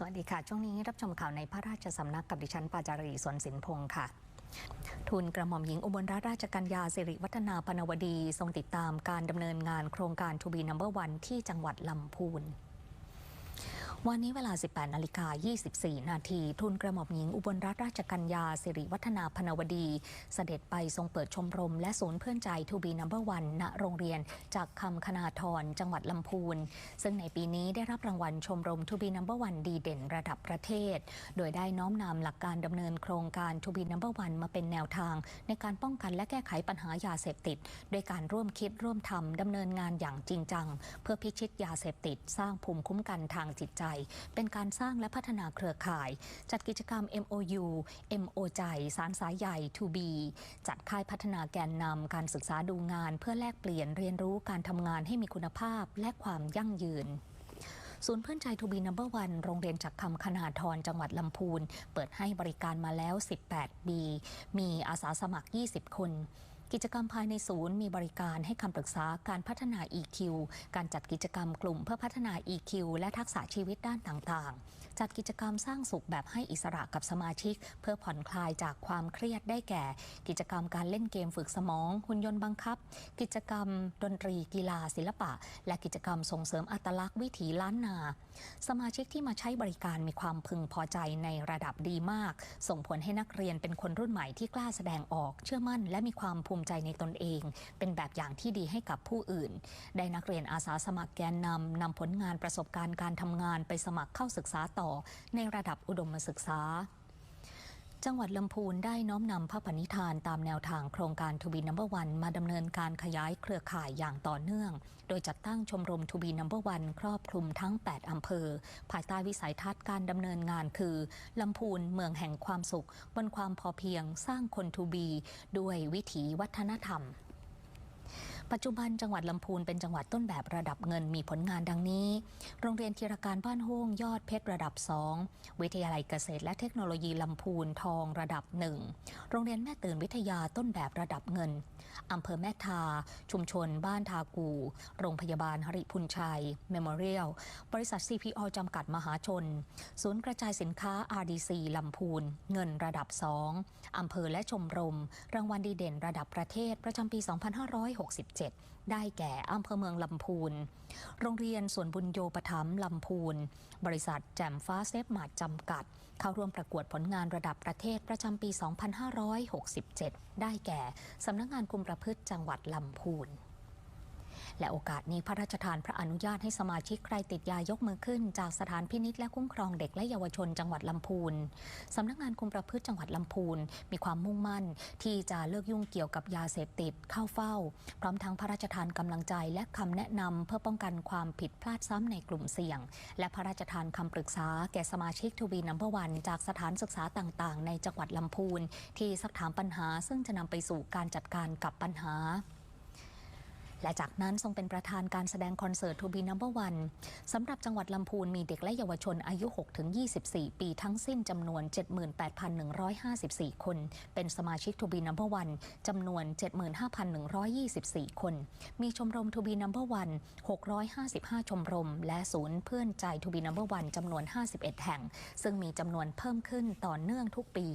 สวัสดีค่ะ ช่วงนี้รับชมข่าวในพระราชสำนักกับดิฉันปาจารีสวนสินพงศ์ค่ะทุนกระหม่อมหญิงอุบลรัตนราชกัญญาสิริวัฒนาปนวดี ทรงติดตามการดำเนินงานโครงการทูบีนัมเบอร์วันที่จังหวัดลำพูน วันนี้เวลา 18นาฬิกา24 นาทีทุนกระหม่อมหญิงอุบลรัตนราชกัญญาสิริวัฒนาพนวดี เสด็จไปทรงเปิดชมรม และศูนย์เพื่อนใจทูบีนัมเบอร์วันณโรงเรียน จากคำคณาธรจังหวัดลำพูน ซึ่งในปีนี้ได้รับรางวัลชมรมทูบีนัมเบอร์วันดีเด่นระดับประเทศ โดยได้น้อมนำหลักการดำเนินโครงการทูบีนัมเบอร์วันมาเป็นแนวทาง ในการป้องกันและแก้ไขปัญหายาเสพติด โดยการร่วมคิดร่วมทำดำเนินงานอย่างจริงจัง เพื่อพิชิตยาเสพติด สร้างภูมิคุ้มกันทางจิตใจเป็นการสร้างและพัฒนาเครือข่าย จัดกิจกรรม MOU MO ใจสารสายใหญ่ to B จัดค่ายพัฒนาแกนนำการศึกษาดูงาน เพื่อแลกเปลี่ยนเรียนรู้การทำงานให้มีคุณภาพและความยั่งยืนศูนย์เพื่อนใจทูบีนัมเบอร์วันโรงเรียนจากคำคณาธรจังหวัดลำพูน เปิดให้บริการมาแล้ว 18 ปี มีอาสาสมัคร 20 คน กิจกรรมภายในศูนย์มีบริการให้คำปรึกษาการพัฒนา EQ การจัดกิจกรรมกลุ่มเพื่อพัฒนา EQ และทักษะชีวิตด้านต่างๆ จัดกิจกรรมสร้างสุขแบบให้อิสระกับสมาชิก เพื่อผ่อนคลายจากความเครียดได้แก่ กิจกรรมการเล่นเกมฝึกสมอง หุ่นยนต์บังคับ กิจกรรม ดนตรีกีฬา ศิลปะ และกิจกรรมส่งเสริมอัตลักษณ์วิถีล้านนา สมาชิกที่มาใช้บริการมีความพึงพอใจในระดับดีมาก ส่งผลให้นักเรียนเป็นคนรุ่นใหม่ที่กล้าแสดงออกเชื่อมั่น และมีความภูมิใจในตนเอง เป็นแบบอย่างที่ดีให้กับผู้อื่น ได้นักเรียนอาสาสมัครแกนนำนำผลงานประสบการณ์การทำงานไปสมัครเข้าศึกษาต่อในระดับอุดมศึกษา จังหวัดลำพูนได้น้อมนำพระปณิธานตามแนวทางโครงการทูบีนัมเบอร์วันมาดำเนินการขยายเครือข่ายอย่างต่อเนื่อง โดยจัดตั้งชมรมทูบีนัมเบอร์วันครอบคลุมทั้ง 8 อำเภอ ภายใต้วิสัยทัศน์การดำเนินงานคือลำพูนเมืองแห่งความสุข บนความพอเพียงสร้างคนทูบี ด้วยวิถีวัฒนธรรม ปัจจุบันจังหวัดลำพูนเป็นจังหวัดต้นแบบระดับเงินมีผลงานดังนี้ โรงเรียนธีรการบ้านห้งยอดเพชรระดับ 2 วิทยาลัยเกษตรและเทคโนโลยีลำพูนทองระดับ 1 โรงเรียนแม่ตื่นวิทยาต้นแบบระดับเงินอำเภอแม่ทา ชุมชน บ้านทากู โรงพยาบาลหริพุนชัย เมมโมเรียล บริษัท CPO จำกัดมหาชน ศูนย์กระจายสินค้า RDC ลำพูน เงินระดับ 2อำเภอและชมรม รางวัลดีเด่นระดับประเทศประจำปี 2567ได้แก่อำเภอเมืองลำพูน โรงเรียนสวนบุญโยปถัมลำพูน บริษัทแจ่มฟ้าเซฟมาดจำกัด เข้าร่วมประกวดผลงานระดับประเทศประจำปี 2567 ได้แก่สำนักงานคุมประพฤติจังหวัดลำพูน และโอกาสนี้พระราชทานพระอนุญาตให้สมาชิกใครติดยายกมือขึ้น จากสถานพินิษและคุ้มครองเด็กและเยาวชนจังหวัดลำพูนสำนักงานคุมประพฤติจังหวัดลำพูนมีความมุ่งมั่น ที่จะเลิกยุ่งเกี่ยวกับยาเสพติดเข้าเฝ้า พร้อมทั้งพระราชทานกำลังใจและคำแนะนำเพื่อป้องกันความผิดพลาดซ้ำในกลุ่มเสี่ยง และพระราชทานคำปรึกษาแก่สมาชิกทูบีนัมเบอร์วันจากสถานศึกษาต่าง ๆ ในจังหวัดลำพูนที่สักถามปัญหาซึ่งจะนำไปสู่การจัดการกับปัญหา และจากนั้นทรงเป็นประธานการแสดงคอนเสิร์ตทูบีนัมเบอร์วันสำหรับจังหวัดลำพูนมีเด็กและเยาวชนอายุ 6-24 ปีทั้งสิ้นจำนวน 78,154 คน เป็นสมาชิกทูบีนัมเบอร์วันจำนวน 75,124 คน มีชมรมทูบีนัมเบอร์วัน655 ชมรม และศูนย์เพื่อนใจทูบีนัมเบอร์วันจำนวน 51 แห่ง ซึ่งมีจำนวนเพิ่มขึ้นต่อเนื่องทุกปี